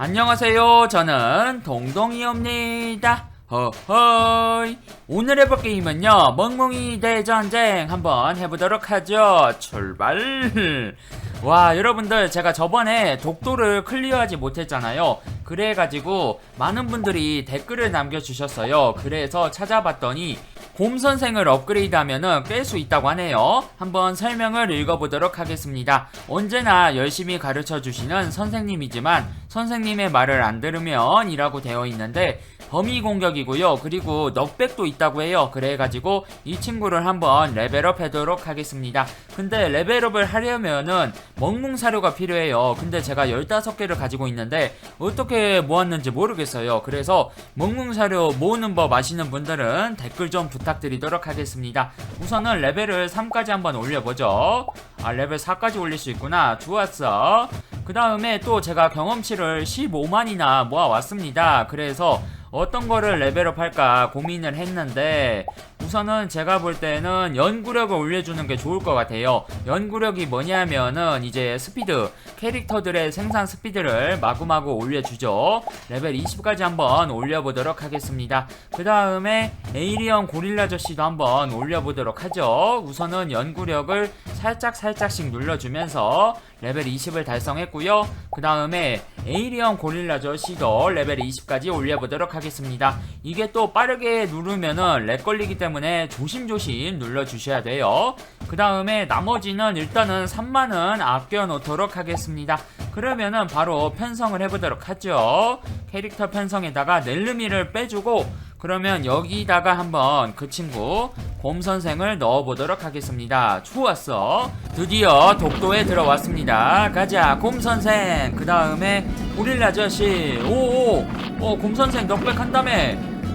안녕하세요. 저는 동동이옵니다. 허허이. 오늘 해볼 게임은요, 멍멍이 대전쟁 한번 해보도록 하죠. 출발! 와, 여러분들, 제가 저번에 독도를 클리어하지 못했잖아요. 그래가지고, 많은 분들이 댓글을 남겨주셨어요. 그래서 찾아봤더니, 곰 선생을 업그레이드 하면은 깰수 있다고 하네요. 한번 설명을 읽어보도록 하겠습니다. 언제나 열심히 가르쳐 주시는 선생님이지만 선생님의 말을 안 들으면 이라고 되어 있는데 범위 공격이고요. 그리고 넉백도 있다고 해요. 그래가지고 이 친구를 한번 레벨업 해도록 하겠습니다. 근데 레벨업을 하려면은 먹뭉 사료가 필요해요. 근데 제가 15개를 가지고 있는데 어떻게 모았는지 모르겠어요. 그래서 먹뭉 사료 모으는 법 아시는 분들은 댓글 좀 부탁드리도록 하겠습니다. 우선은 레벨을 3까지 한번 올려보죠. 아, 레벨 4까지 올릴 수 있구나. 좋았어. 그 다음에 또 제가 경험치를 15만이나 모아왔습니다. 그래서 어떤 거를 레벨업 할까 고민을 했는데 우선은 제가 볼 때는 연구력을 올려주는 게 좋을 것 같아요. 연구력이 뭐냐면은 이제 스피드 캐릭터들의 생산 스피드를 마구마구 올려주죠. 레벨 20까지 한번 올려보도록 하겠습니다. 그 다음에 에이리언 고릴라 저씨도 한번 올려보도록 하죠. 우선은 연구력을 살짝 살짝씩 눌러주면서 레벨 20을 달성했고요. 그 다음에 에이리언 고릴라 저씨도 레벨 20까지 올려보도록 하겠습니다. 이게 또 빠르게 누르면은 렉 걸리기 때문에 조심조심 눌러주셔야 돼요. 그 다음에 나머지는 일단은 3만은 아껴놓도록 하겠습니다. 그러면은 바로 편성을 해보도록 하죠. 캐릭터 편성에다가 넬르미를 빼주고 그러면 여기다가 한번 그 친구 곰 선생을 넣어보도록 하겠습니다. 좋았어. 드디어 독도에 들어왔습니다. 가자, 곰 선생. 그 다음에 고릴라 아저씨. 오오. 어, 곰 선생 넉백 한다며.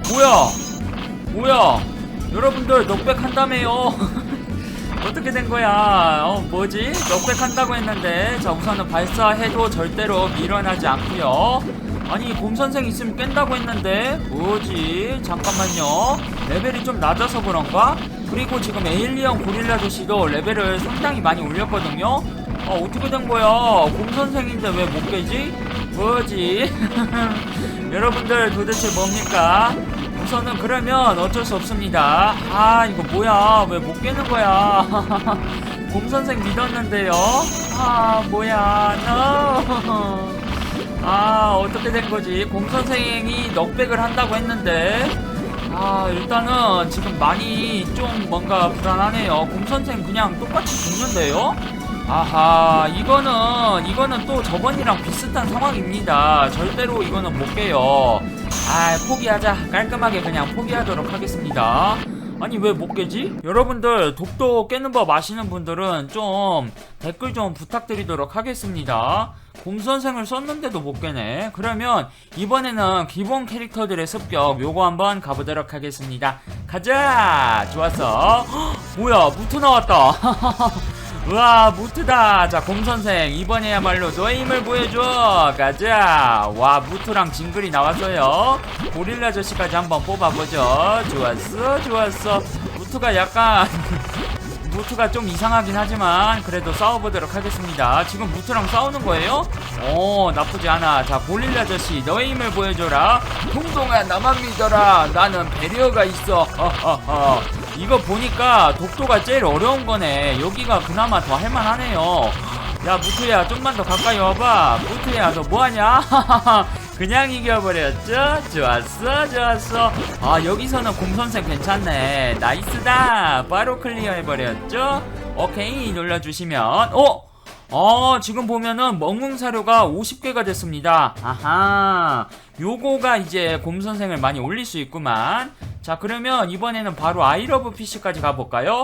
뭐야? 뭐야? 여러분들 넉백 한다며요. 어떻게 된 거야? 어, 뭐지? 넉백 한다고 했는데. 자, 우선은 발사해도 절대로 밀어나지 않고요. 아니 곰 선생 있으면 깬다고 했는데. 뭐지? 잠깐만요. 레벨이 좀 낮아서 그런가? 그리고 지금 에일리언 고릴라 아저씨도 레벨을 상당히 많이 올렸거든요. 어 어떻게 된 거야? 곰 선생인데 왜 못 깨지? 뭐지? 여러분들 도대체 뭡니까? 우선은 그러면 어쩔 수 없습니다. 아 이거 뭐야? 왜 못 깨는 거야? 곰 선생 믿었는데요? 아 뭐야? No 아 어떻게 된 거지? 공 선생이 넉백을 한다고 했는데. 아 일단은 지금 많이 좀 뭔가 불안하네요. 공 선생 그냥 똑같이 죽는데요? 아하 이거는 이거는 또 저번이랑 비슷한 상황입니다. 절대로 이거는 못 깨요. 아 포기하자. 깔끔하게 그냥 포기하도록 하겠습니다 아니 왜 못 깨지? 여러분들 독도 깨는 법 아시는 분들은 좀 댓글 좀 부탁드리도록 하겠습니다. 곰 선생을 썼는데도 못 깨네. 그러면 이번에는 기본 캐릭터들의 습격 요거 한번 가보도록 하겠습니다. 가자! 좋았어. 헉, 뭐야 무트 나왔다 우와 무트다. 자 곰선생 이번에야말로 너의 힘을 보여줘. 가자. 와 무트랑 징글이 나왔어요. 고릴라 저씨까지 한번 뽑아보죠. 좋았어 좋았어. 무트가 약간 무트가 좀 이상하긴 하지만 그래도 싸워보도록 하겠습니다. 지금 무트랑 싸우는 거예요? 오 나쁘지 않아. 자 고릴라 아저씨 너의 힘을 보여줘라. 동동아 나만 믿어라. 나는 배려가 있어. 허허허 이거 보니까 독도가 제일 어려운 거네. 여기가 그나마 더 할만하네요. 야 무트야 좀만 더 가까이 와봐. 무트야 너 뭐하냐? 그냥 이겨버렸죠? 좋았어 좋았어. 아 여기서는 곰선생 괜찮네. 나이스다. 바로 클리어 해버렸죠? 오케이 눌러주시면. 어? 어 지금 보면은 먹는 사료가 50개가 됐습니다. 아하. 요거가 이제 곰선생을 많이 올릴 수 있구만. 자 그러면 이번에는 바로 아이러브 PC까지 가볼까요?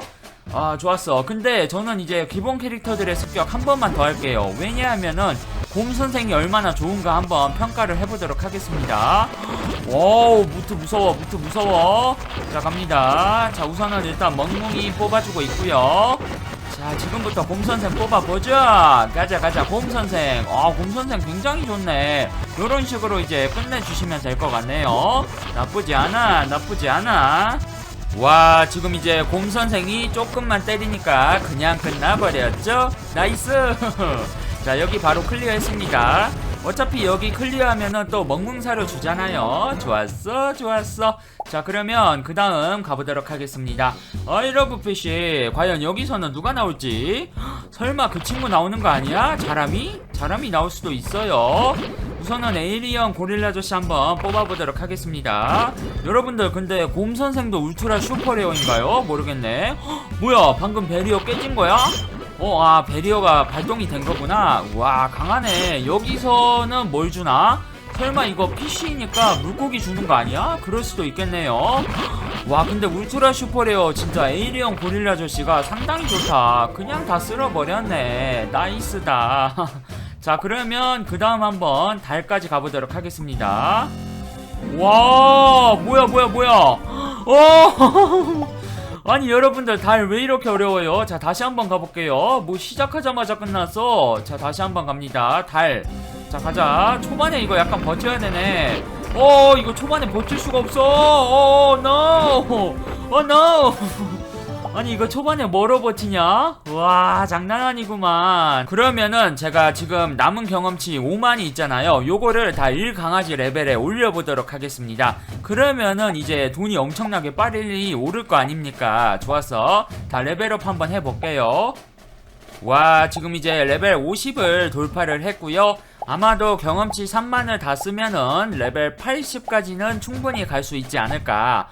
아 좋았어. 근데 저는 이제 기본 캐릭터들의 습격 한 번만 더 할게요. 왜냐하면은 곰 선생이 얼마나 좋은가 한번 평가를 해보도록 하겠습니다. 와우 무트 무서워 무트 무서워. 자 갑니다. 자 우선은 일단 멍멍이 뽑아주고 있고요 자 지금부터 곰 선생 뽑아보죠. 가자 가자 곰 선생. 아 곰 선생 굉장히 좋네. 요런 식으로 이제 끝내주시면 될 것 같네요. 나쁘지 않아 나쁘지 않아. 와 지금 이제 곰 선생이 조금만 때리니까 그냥 끝나버렸죠? 나이스! 자 여기 바로 클리어 했습니다 어차피 여기 클리어하면은 또 먹뭉사료 주잖아요. 좋았어, 좋았어. 자, 그러면 그 다음 가보도록 하겠습니다. 아이러브 피쉬, 과연 여기서는 누가 나올지? 설마 그 친구 나오는 거 아니야? 자람이? 자람이 나올 수도 있어요. 우선은 에이리언 고릴라 아저씨 한번 뽑아보도록 하겠습니다. 여러분들, 근데 곰 선생도 울트라 슈퍼레어인가요? 모르겠네. 헉, 뭐야, 방금 베리어 깨진 거야? 어, 아, 베리어가 발동이 된 거구나. 와, 강하네. 여기서는 뭘 주나? 설마 이거 PC니까 물고기 주는 거 아니야? 그럴 수도 있겠네요. 와, 근데 울트라 슈퍼레어 진짜 에이리언 고릴라 아저씨가 상당히 좋다. 그냥 다 쓸어버렸네. 나이스다. 자, 그러면 그 다음 한번 달까지 가보도록 하겠습니다. 와, 뭐야, 뭐야, 뭐야. 어! 아니 여러분들 달 왜 이렇게 어려워요? 자 다시 한번 가볼게요. 뭐 시작하자마자 끝났어. 자 다시 한번 갑니다. 달. 자 가자. 초반에 이거 약간 버텨야 되네. 어 이거 초반에 버틸 수가 없어. 어 no. 어 no. 아니 이거 초반에 뭐로 버티냐? 와 장난 아니구만. 그러면은 제가 지금 남은 경험치 5만이 있잖아요. 요거를 다 1강아지 레벨에 올려보도록 하겠습니다. 그러면은 이제 돈이 엄청나게 빨리 오를 거 아닙니까? 좋았어 다 레벨업 한번 해볼게요. 와 지금 이제 레벨 50을 돌파를 했고요 아마도 경험치 3만을 다 쓰면은 레벨 80까지는 충분히 갈 수 있지 않을까.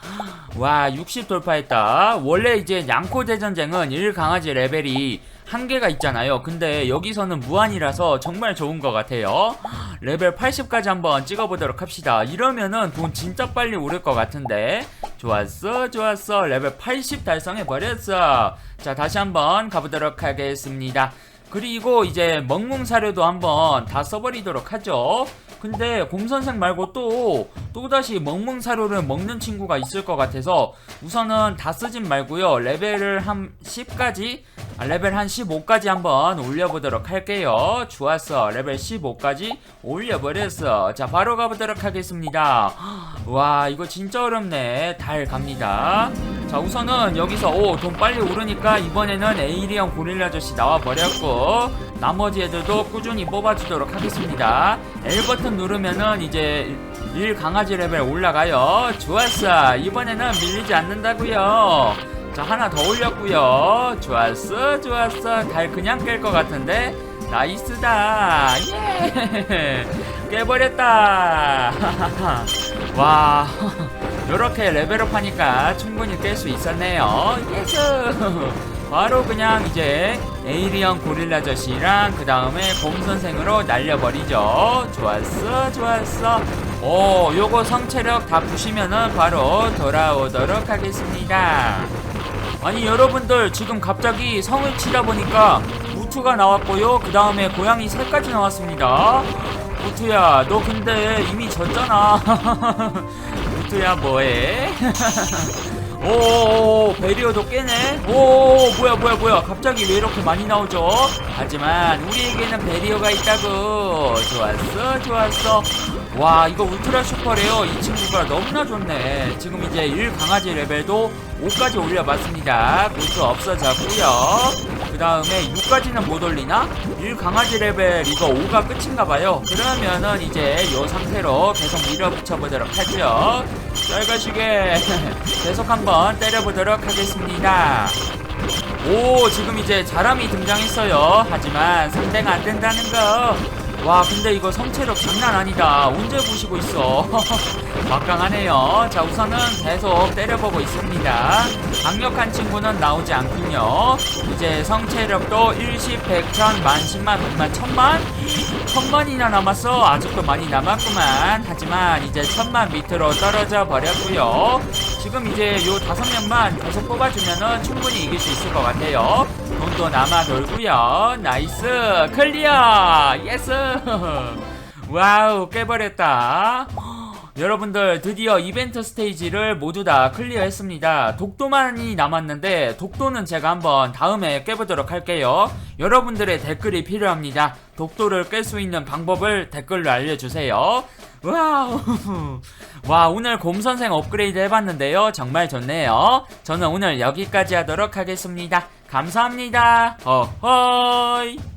와 60 돌파했다. 원래 이제 양코 대전쟁은 1강아지 레벨이 한계가 있잖아요. 근데 여기서는 무한이라서 정말 좋은 것 같아요. 레벨 80까지 한번 찍어보도록 합시다. 이러면은 돈 진짜 빨리 오를 것 같은데. 좋았어 좋았어. 레벨 80 달성해버렸어. 자 다시 한번 가보도록 하겠습니다 그리고 이제 먹뭉 사료도 한번 다 써버리도록 하죠. 근데 곰선생 말고 또 또다시 먹뭉 사료를 먹는 친구가 있을 것 같아서 우선은 다 쓰진 말고요. 레벨을 한 10까지 아, 레벨 한 15까지 한번 올려보도록 할게요. 좋았어. 레벨 15까지 올려버렸어. 자, 바로 가보도록 하겠습니다. 와, 이거 진짜 어렵네. 달 갑니다. 자, 우선은 여기서 오, 돈 빨리 오르니까 이번에는 에이리언 고릴라 아저씨 나와버렸고 나머지 애들도 꾸준히 뽑아주도록 하겠습니다. L 버튼 누르면은 이제 1 강아지 레벨 올라가요. 좋았어. 이번에는 밀리지 않는다고요. 자 하나 더 올렸고요 좋았어 좋았어 달 그냥 깰 것 같은데 나이스다 예 깨버렸다 와 요렇게 레벨업 하니까 충분히 깰 수 있었네요. 예스 바로 그냥 이제 에이리언 고릴라 아저씨랑 그 다음에 곰 선생으로 날려버리죠. 좋았어 좋았어. 오 요거 성체력 다 부시면은 바로 돌아오도록 하겠습니다. 아니 여러분들 지금 갑자기 성을 치다 보니까 우투가 나왔고요. 그 다음에 고양이 새까지 나왔습니다. 우투야 너 근데 이미 졌잖아. 우 투야 뭐해? 오 베리어도 깨네? 오 뭐야 뭐야 뭐야. 갑자기 왜 이렇게 많이 나오죠? 하지만 우리에게는 베리어가 있다고. 좋았어 좋았어. 와 이거 울트라 슈퍼래요. 이 친구가 너무나 좋네. 지금 이제 1 강아지 레벨도 5까지 올려봤습니다. 그것도 없어졌고요 그 다음에 6까지는 못 올리나? 1 강아지 레벨 이거 5가 끝인가봐요. 그러면은 이제 요 상태로 계속 밀어붙여 보도록 하죠. 잘 가시게 계속 한번 때려보도록 하겠습니다. 오 지금 이제 자람이 등장했어요. 하지만 상대가 안 된다는 거와 근데 이거 성체력 장난 아니다. 언제 보시고 있어 막강하네요. 자 우선은 계속 때려보고 있습니다. 강력한 친구는 나오지 않군요. 이제 성체력도 1십 100천 만 10만 100만 1000만? 1000만이나 남았어. 아직도 많이 남았구만. 하지만 이제 1000만 밑으로 떨어져 버렸고요. 지금 이제 요 다섯 명만 계속 뽑아주면은 충분히 이길 수 있을 것 같아요. 돈도 남아 돌고요. 나이스. 클리어. 예스. 와우 깨버렸다 여러분들 드디어 이벤트 스테이지를 모두 다 클리어했습니다. 독도만이 남았는데 독도는 제가 한번 다음에 깨보도록 할게요. 여러분들의 댓글이 필요합니다. 독도를 깰 수 있는 방법을 댓글로 알려주세요. 와우 와 오늘 곰선생 업그레이드 해봤는데요 정말 좋네요 저는 오늘 여기까지 하도록 하겠습니다 감사합니다 어허이